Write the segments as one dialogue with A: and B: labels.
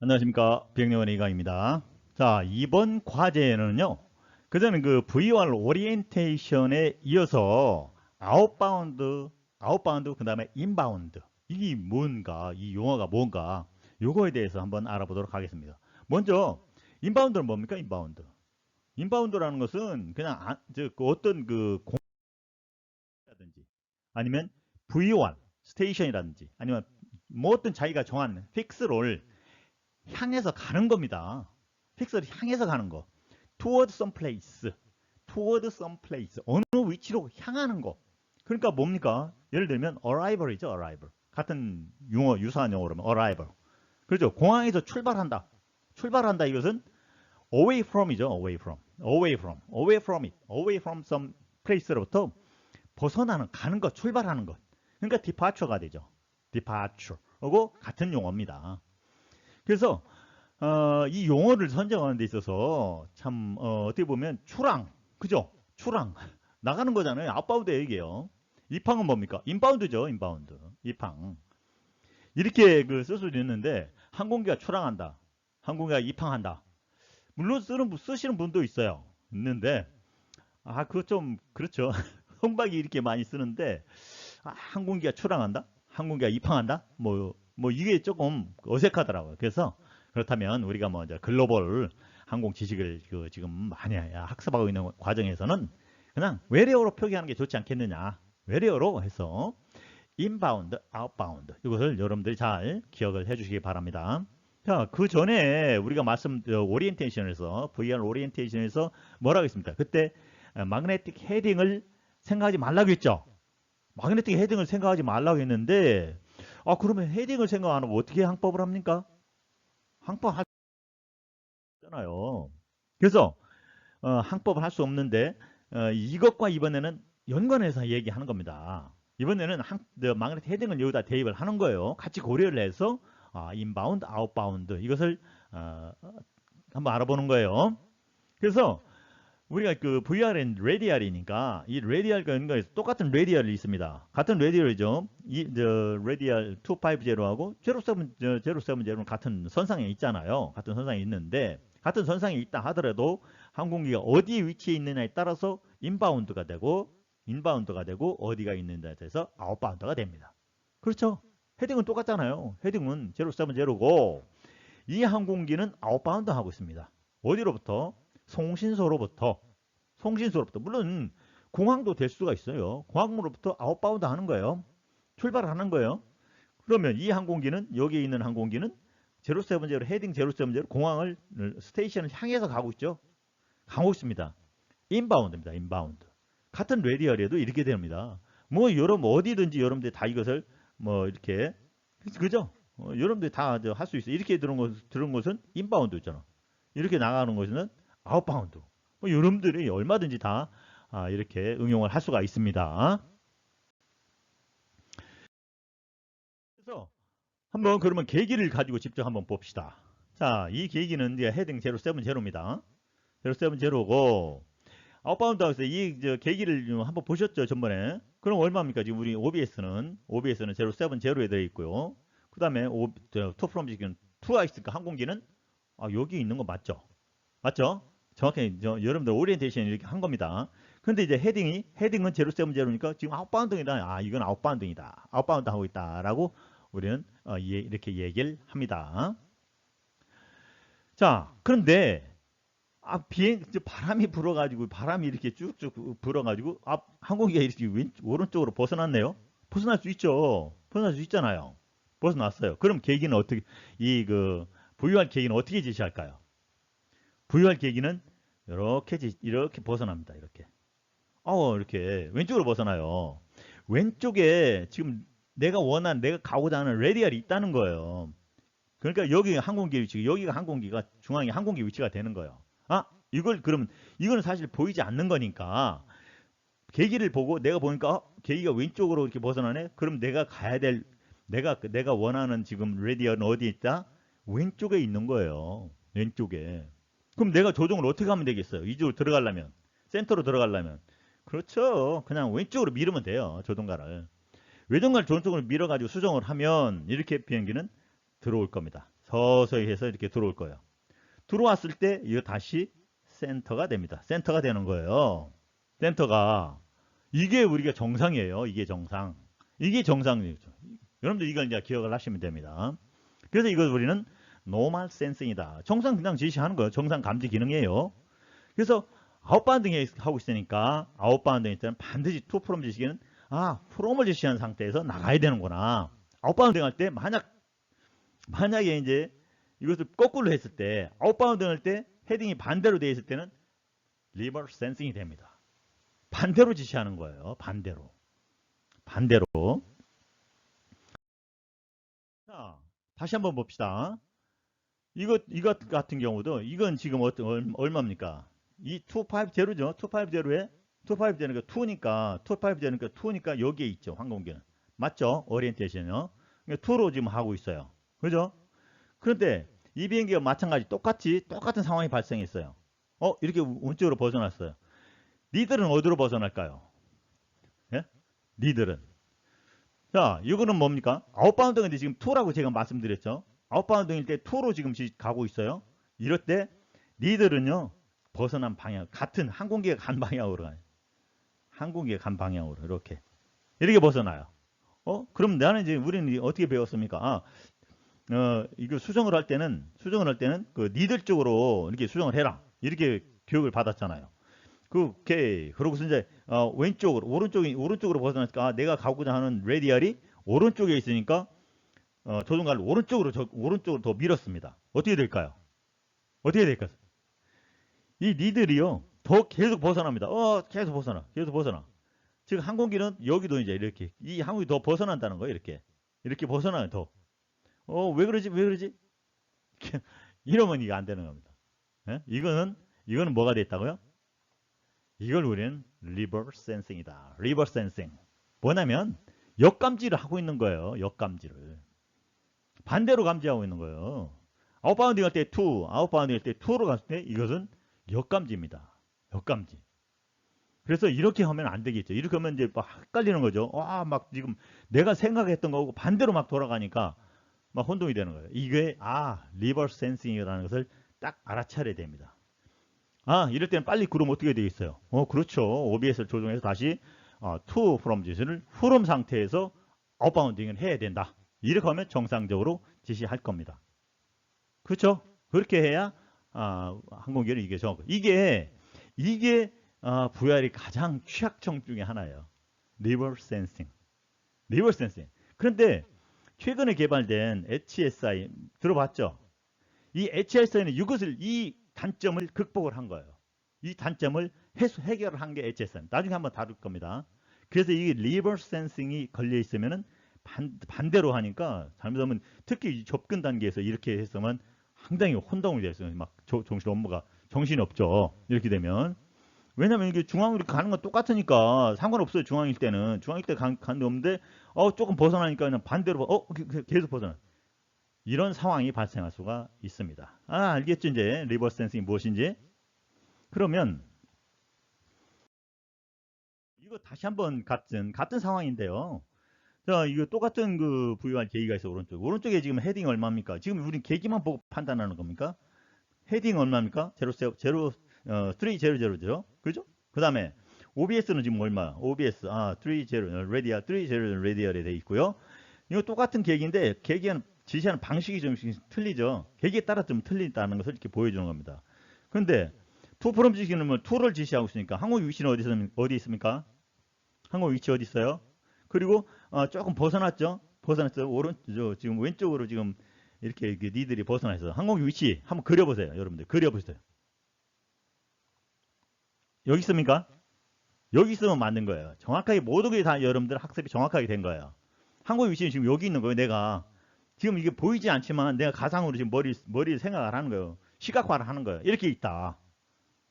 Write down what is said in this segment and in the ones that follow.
A: 안녕하십니까 비행요원 이강입니다. 자 이번 과제는요. 그전에 그 VR 오리엔테이션에 이어서 아웃바운드, 아웃바운드 그 다음에 인바운드 이게 뭔가 이 용어가 뭔가 요거에 대해서 한번 알아보도록 하겠습니다. 먼저 인바운드는 뭡니까 인바운드? 인바운드라는 것은 그냥 아, 저, 그 어떤 그 공이라든지 아니면 V1 스테이션이라든지 아니면 뭐 어떤 자기가 정한 픽스를 향해서 가는 겁니다. 픽스를 향해서 가는 거. toward some place. toward some place. 어느 위치로 향하는 거. 그러니까 뭡니까? 예를 들면 arrival이죠, arrival. 같은 용어, 유사한 용어로 면 arrival. 그렇죠. 공항에서 출발한다. 출발한다 이것은 away from이죠. away from. away from. away from it. away from some place로부터 벗어나는 가는 것, 출발하는 것. 그러니까 departure가 되죠. departure. 하고 같은 용어입니다. 그래서 어, 이 용어를 선정하는 데 있어서 참 어, 떻게 보면 출항, 그죠? 출항 나가는 거잖아요. 아웃바운드 얘기예요. 입항은 뭡니까? 인바운드죠. 인바운드. 입항. 이렇게 그 쓸 수도 있는데 항공기가 출항한다. 항공기가 입항한다. 물론 쓰는 분- 쓰시는 분도 있어요. 있는데 아 그거 좀 그렇죠. 흥박이 이렇게 많이 쓰는데 아, 항공기가 출항한다? 항공기가 입항한다? 뭐, 뭐 이게 조금 어색하더라고요. 그래서 그렇다면 우리가 뭐 이제 글로벌 항공 지식을 그 지금 많이 학습하고 있는 과정에서는 그냥 외래어로 표기하는 게 좋지 않겠느냐. 외래어로 해서 인바운드, 아웃바운드 이것을 여러분들이 잘 기억을 해주시기 바랍니다. 자, 그 전에 우리가 말씀 어, 오리엔테이션에서 VR 오리엔테이션에서 뭐라고 했습니까? 그때 마그네틱 헤딩을 생각하지 말라고 했죠. 마그네틱 헤딩을 생각하지 말라고 했는데 아 그러면 헤딩을 생각 안 하고 어떻게 항법을 합니까? 항법 할 없잖아요. 그래서 어, 항법을 할 수 없는데 어, 이것과 이번에는 연관해서 얘기하는 겁니다. 이번에는 항, 그 마그네틱 헤딩을 여기다 대입을 하는 거예요. 같이 고려를 해서 아, 인바운드, 아웃바운드 이것을 어, 한번 알아보는 거예요. 그래서 우리가 그 VR은 레디알이니까 이 레디알과 연관해서 똑같은 레디알이 있습니다. 같은 레디알이죠. 이 저, 레디알 250하고 07, 070는 같은 선상에 있잖아요. 같은 선상에 있는데 같은 선상에 있다 하더라도 항공기가 어디 위치에 있느냐에 따라서 인바운드가 되고 인바운드가 되고 어디가 있는냐에 따라서 아웃바운드가 됩니다. 그렇죠? 헤딩은 똑같잖아요. 헤딩은 0770고 이 항공기는 아웃바운드 하고 있습니다. 어디로부터? 송신소로부터 송신소로부터 물론 공항도 될 수가 있어요. 공항으로부터 아웃바운드 하는 거예요. 출발하는 거예요. 그러면 이 항공기는 여기에 있는 항공기는 070 헤딩 070 공항을 스테이션을 향해서 가고 있죠. 가고 있습니다. 인바운드입니다. 인바운드. 같은 레디얼에도 이렇게 됩니다. 뭐 여러분 어디든지 여러분들 다 이것을 뭐 이렇게 그죠? 어, 여러분들 다 할 수 있어요. 이렇게 들은 것 들은 것은 인바운드잖아. 이렇게 나가는 것은 아웃바운드. 뭐 여러분들이 얼마든지 다 아, 이렇게 응용을 할 수가 있습니다. 그래서 한번 그러면 계기를 가지고 직접 한번 봅시다. 자, 이 계기는 이제 헤딩 070입니다. 070고 아웃바운드 하우스 이 저 계기를 좀 한번 보셨죠, 전번에. 그럼 얼마입니까? 지금 우리 OBS는 OBS는 070에 되어 있고요. 그 다음에 투프롬 지금 있으니까 항공기는 아, 여기 있는 거 맞죠? 맞죠? 정확히 저, 여러분들 오리엔테이션 이렇게 한 겁니다. 근데 이제 헤딩이 헤딩은 070니까 지금 아웃바운드이다. 아 이건 아웃바운드이다. 아웃바운드 하고 있다라고 우리는 어, 예, 이렇게 얘기를 합니다. 자 그런데 아 비행 바람이 불어가지고 바람이 이렇게 쭉쭉 불어가지고 앞 항공기가 이렇게 왼 오른쪽으로 벗어났네요. 벗어날 수 있죠. 벗어날 수 있잖아요. 벗어났어요. 그럼 계기는 어떻게 이 그 부유한 계기는 어떻게 지시할까요? 부유할 계기는 이렇게 이렇게 벗어납니다. 이렇게. 어 이렇게 왼쪽으로 벗어나요. 왼쪽에 지금 내가 원하는 내가 가고자 하는 레디얼이 있다는 거예요. 그러니까 여기 항공기 위치, 여기가 항공기가 중앙에 항공기 위치가 되는 거예요. 아 이걸 그러면 이거는 사실 보이지 않는 거니까 계기를 보고 내가 보니까 어, 계기가 왼쪽으로 이렇게 벗어나네. 그럼 내가 가야 될 내가 내가 원하는 지금 레디얼은 어디 있다? 왼쪽에 있는 거예요. 왼쪽에. 그럼 내가 조정을 어떻게 하면 되겠어요? 이쪽으로 들어가려면 센터로 들어가려면 그렇죠. 그냥 왼쪽으로 밀으면 돼요. 조종가를. 외정가를 조종쪽으로 밀어가지고 수정을 하면 이렇게 비행기는 들어올 겁니다. 서서히 해서 이렇게 들어올 거예요. 들어왔을 때 이거 다시 센터가 됩니다. 센터가 되는 거예요. 센터가 이게 우리가 정상이에요. 이게 정상. 이게 정상이죠. 여러분들 이걸 이제 기억을 하시면 됩니다. 그래서 이걸 우리는 노멀 센싱이다. 정상 그냥 지시하는 거예요. 정상 감지 기능이에요. 그래서 아웃바운딩 하고 있으니까 아웃바운딩 때는 반드시 투 프롬 지시기는 아 프롬을 지시한 상태에서 나가야 되는구나. 아웃바운딩 할 때 만약 만약에 이제 이것을 거꾸로 했을 때 아웃바운딩 할 때 헤딩이 반대로 되어 있을 때는 리버스 센싱이 됩니다. 반대로 지시하는 거예요. 반대로. 반대로. 자, 다시 한번 봅시다. 이것 이것 같은 경우도 이건 지금 어떤 얼- 얼마입니까? 이 250죠. 250에 250가 2니까 250가 2니까 여기에 있죠. 항공기는. 맞죠? 오리엔테이션이요. 2로 지금 하고 있어요. 그죠? 그런데 이 비행기가 마찬가지 똑같이 똑같은 상황이 발생했어요. 어, 이렇게 오른쪽으로 벗어났어요. 니들은 어디로 벗어날까요? 예? 니들은. 자, 이거는 뭡니까? 아웃바운드인데 지금 2라고 제가 말씀드렸죠. 아웃바운드일 때 2로 지금 지- 가고 있어요. 이럴 때 니들은요. 벗어난 방향, 같은 항공기가 간 방향으로 가요. 항공기가 간 방향으로 이렇게. 이렇게 벗어나요. 어? 그럼 나는 이제 우리는 어떻게 배웠습니까? 아, 어, 이거 수정을 할 때는 수정을 할 때는 그 니들 쪽으로 이렇게 수정을 해라. 이렇게 교육을 받았잖아요. 그 오케이. 그러고서 이제 어, 왼쪽으로 오른쪽이 오른쪽으로 벗어나니까 아, 내가 가고자 하는 레디얼이 오른쪽에 있으니까 어, 조종관을 오른쪽으로 저, 오른쪽으로 더 밀었습니다. 어떻게 될까요? 어떻게 될까요? 이 니들이요. 더 계속 벗어납니다. 어, 계속 벗어나. 계속 벗어나. 지금 항공기는 여기도 이제 이렇게 이 항공기 더 벗어난다는 거예요. 이렇게. 이렇게 벗어나요. 더. 어, 왜 그러지? 왜 그러지? 이러면 이게 안 되는 겁니다. 예? 이거는 이거는 뭐가 됐다고요? 이걸 우리는 리버스 센싱이다. 리버스 센싱. 뭐냐면 역감지를 하고 있는 거예요. 역감지를. 반대로 감지하고 있는 거예요. 아웃바운딩 할 때 2, 아웃바운딩 할 때 2로 갔을 때 이것은 역감지입니다. 역감지. 그래서 이렇게 하면 안 되겠죠. 이렇게 하면 이제 막 헷갈리는 거죠. 와, 막 지금 내가 생각했던 거하고 반대로 막 돌아가니까 막 혼동이 되는 거예요. 이게 아, 리버스 센싱이라는 것을 딱 알아차려야 됩니다. 아, 이럴 때는 빨리 그럼 어떻게 되겠어요? 어, 그렇죠. OBS를 조정해서 다시 어, to from 지시를 from 상태에서 아웃바운딩을 해야 된다. 이렇게 하면 정상적으로 지시할 겁니다. 그렇죠? 그렇게 해야 아, 항공기를 정확. 이게 이게 아, VR이 가장 취약점 중에 하나예요. 리버스 센싱. 리버스 센싱. 그런데 최근에 개발된 HSI 들어봤죠? 이 HSI는 이것을 이 단점을 극복을 한 거예요. 이 단점을 해소 해결을 한 게 HSI. 나중에 한번 다룰 겁니다. 그래서 이 리버스 센싱이 걸려 있으면은 반, 반대로 하니까 잘못하면 특히 이 접근 단계에서 이렇게 했으면 상당히 혼동이 됐어요. 막 조- 정신 업무가 정신이 없죠. 이렇게 되면 왜냐면 이게 중앙으로 가는 건 똑같으니까 상관없어요. 중앙일 때는 중앙일 때 간, 가는 데 없는데 어 조금 벗어나니까 그냥 반대로 어 그- 그- 계속 벗어나. 이런 상황이 발생할 수가 있습니다. 아 알겠죠 이제 리버스 센싱이 무엇인지. 그러면 이거 다시 한번 같은 같은 상황인데요. 자, 이거 똑같은 그 부유한 계기가 있어 오른쪽. 오른쪽에 지금 헤딩 얼마입니까? 지금 우리 계기만 보고 판단하는 겁니까? 헤딩 얼마입니까? 제로 세- 제로 어 3000죠. 그죠? 그다음에 OBS는 지금 얼마? OBS 아30 레디아 30 레디아에 돼 있고요. 이거 똑같은 계기인데 계기는 지시하는 방식이 좀 틀리죠. 계기에 따라 좀 틀린다는 것을 이렇게 보여주는 겁니다. 그런데 투 프롬 지시는 뭐 투를 지시하고 있으니까 항공 위치는 어디 있습니까? 항공 위치 어디 있어요? 그리고 어, 조금 벗어났죠? 벗어났어요. 오른 저, 지금 왼쪽으로 지금 이렇게, 이렇게 니들이 벗어나 있어요. 항공 위치 한번 그려보세요, 여러분들. 그려보세요. 여기 있습니까? 여기 있으면 맞는 거예요. 정확하게 모든 게 다 여러분들 학습이 정확하게 된 거예요. 항공 위치는 지금 여기 있는 거예요. 내가 지금 이게 보이지 않지만 내가 가상으로 지금 머리 머리 생각을 하는 거예요. 시각화를 하는 거예요. 이렇게 있다.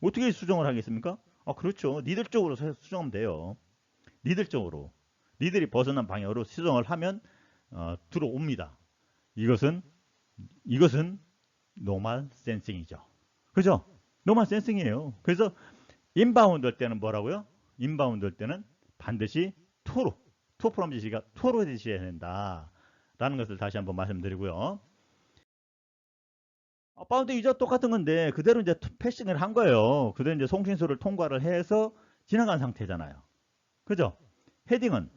A: 어떻게 수정을 하겠습니까? 아 그렇죠. 니들 쪽으로 수- 수정하면 돼요. 니들 쪽으로. 니들이 벗어난 방향으로 수정을 하면 어, 들어옵니다. 이것은 이것은 노멀 센싱이죠. 그죠? 노멀 센싱이에요. 그래서 인바운드 할 때는 뭐라고요? 인바운드 할 때는 반드시 투로 투 프롬 지시가 투로 지시해야 된다. 라는 것을 다시 한번 말씀드리고요. 아웃바운드 유저 똑같은 건데 그대로 이제 투- 패싱을 한 거예요. 그대로 이제 송신소를 통과를 해서 지나간 상태잖아요. 그죠? 헤딩은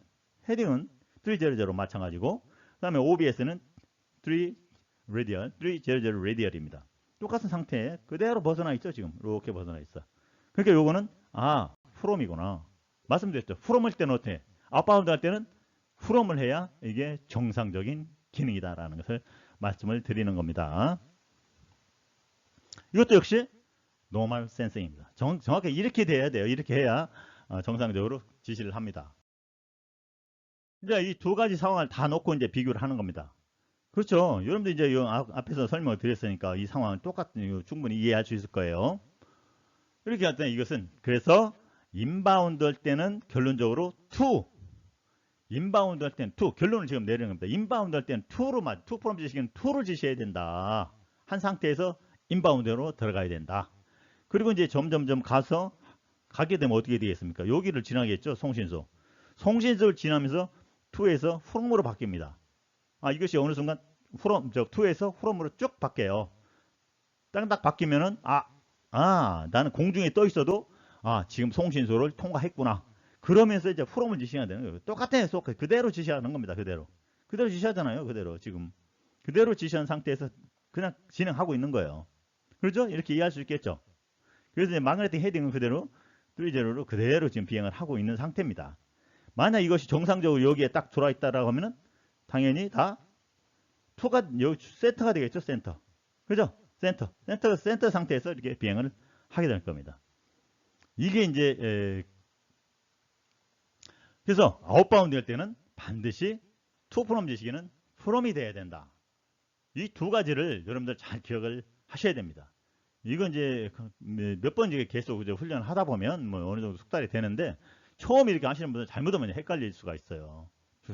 A: 헤딩은 300 마찬가지고 그 다음에 OBS는 3 radial, 300 radial입니다. 똑같은 상태에 그대로 벗어나 있죠, 지금. 이렇게 벗어나 있어. 그러니까 요거는 아, 프롬이구나. 말씀드렸죠. 프롬을 때는 어때? 아웃바운드 할 때는 프롬을 해야 이게 정상적인 기능이다라는 것을 말씀을 드리는 겁니다. 이것도 역시 노멀 센싱입니다. 정, 정확히 이렇게 돼야 돼요. 이렇게 해야 어, 정상적으로 지시를 합니다. 이제 이두 가지 상황을 다 놓고 이제 비교를 하는 겁니다. 그렇죠. 여러분들 이제 앞에서 설명을 드렸으니까 이 상황은 똑같은 충분히 이해할 수 있을 거예요. 이렇게 할 때는 이것은 그래서 인바운드 할 때는 결론적으로 to 인바운드 할 때는 to 결론을 지금 내리는 겁니다. 인바운드 할 때는 to로 맞 to 프롬 지시기는 to를 지시해야 된다. 한 상태에서 인바운드로 들어가야 된다. 그리고 이제 점점점 가서 가게 되면 어떻게 되겠습니까? 여기를 지나겠죠. 송신소. 송신소를 지나면서 to에서 from으로 바뀝니다. 아 이것이 어느 순간 from 저 to에서 from으로 쭉 바뀌어요. 딱 딱 바뀌면은 아, 아 나는 공중에 떠 있어도 아 지금 송신소를 통과했구나. 그러면서 이제 from을 지시해야 되는 거예요. 똑같아요. 속 그대로 지시하는 겁니다. 그대로. 그대로 지시하잖아요. 그대로 지금 그대로 지시한 상태에서 그냥 진행하고 있는 거예요. 그렇죠? 이렇게 이해할 수 있겠죠. 그래서 이제 마그네틱 헤딩은 그대로 3제로로 그대로 지금 비행을 하고 있는 상태입니다. 만약 이것이 정상적으로 여기에 딱 들어와 있다라고 하면은 당연히 다 투가 여기 센터가 되겠죠, 센터. 그죠? 센터. 센터 센터 상태에서 이렇게 비행을 하게 될 겁니다. 이게 이제 에, 그래서 아웃바운드 할 때는 반드시 투 프롬 지시기는 프롬이 돼야 된다. 이 두 가지를 여러분들 잘 기억을 하셔야 됩니다. 이건 이제 그몇번 이제 계속 이제 훈련을 하다 보면 뭐 어느 정도 숙달이 되는데 처음 이렇게 하시는 분들 잘못하면 헷갈릴 수가 있어요.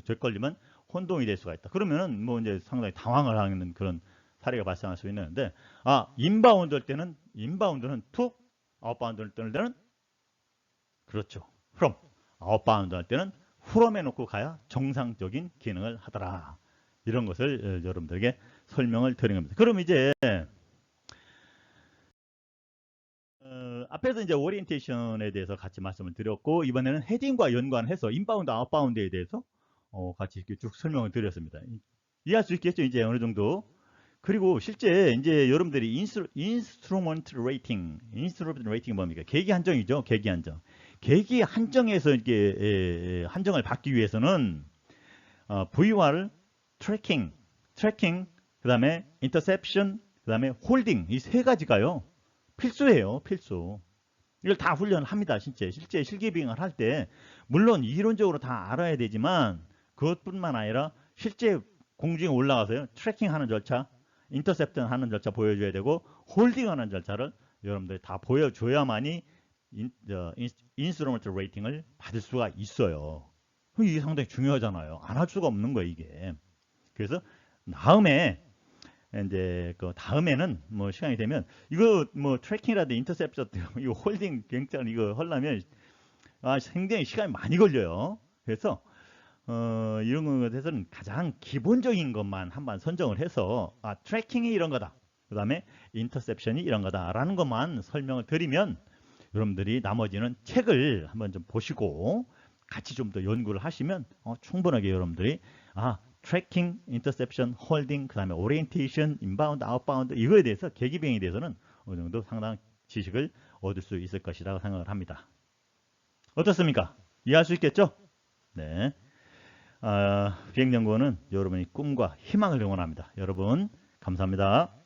A: 헷갈리면 혼동이 될 수가 있다. 그러면은 뭐 이제 상당히 당황을 하는 그런 사례가 발생할 수 있는데 아 인바운드 할 때는 인바운드는 툭 아웃바운드 할 때는 그렇죠. from 아웃바운드 할 때는 프롬에 놓고 가야 정상적인 기능을 하더라. 이런 것을 어, 여러분들에게 설명을 드린 겁니다. 그럼 이제 어, 앞에서 이제 오리엔테이션에 대해서 같이 말씀을 드렸고 이번에는 헤딩과 연관해서 인바운드, 아웃바운드에 대해서 어, 같이 이렇게 쭉 설명을 드렸습니다. 이- 이해할 수 있겠죠? 이제 어느 정도. 그리고 실제 이제 여러분들이 인스트루, 인스트루먼트 레이팅, 인스트루먼트 레이팅이 뭡니까? 계기 한정이죠. 계기 한정. 계기 한정에서 이렇게 에, 에, 한정을 받기 위해서는 어, VOR, 트래킹, 트래킹, 그다음에 인터셉션, 그다음에 홀딩 이 세 가지가요. 필수예요, 필수. 이걸 다 훈련을 합니다, 실제. 실제 실기 비행을 할 때, 물론 이론적으로 다 알아야 되지만, 그것뿐만 아니라, 실제 공중에 올라가서요, 트래킹 하는 절차, 인터셉션 하는 절차 보여줘야 되고, 홀딩 하는 절차를 여러분들이 다 보여줘야만이, 인, 저, 인스트루먼트 레이팅을 받을 수가 있어요. 이게 상당히 중요하잖아요. 안 할 수가 없는 거예요, 이게. 그래서, 다음에, 이제 그 다음에는 뭐 시간이 되면 이거 뭐 트래킹이라든지 인터셉션 이거 홀딩 굉장히 이거 하려면 아 굉장히 시간이 많이 걸려요. 그래서 어 이런 것에서는 가장 기본적인 것만 한번 선정을 해서 아 트래킹이 이런 거다. 그 다음에 인터셉션이 이런 거다라는 것만 설명을 드리면 여러분들이 나머지는 책을 한번 좀 보시고 같이 좀 더 연구를 하시면 어, 충분하게 여러분들이 아 트래킹, 인터셉션, 홀딩, 그 다음에 오리엔테이션, 인바운드, 아웃바운드 이거에 대해서 계기비행에 대해서는 어느 정도 상당 지식을 얻을 수 있을 것이라고 생각을 합니다. 어떻습니까? 이해할 수 있겠죠? 네. 아, 비행연구원은 여러분의 꿈과 희망을 응원합니다. 여러분 감사합니다.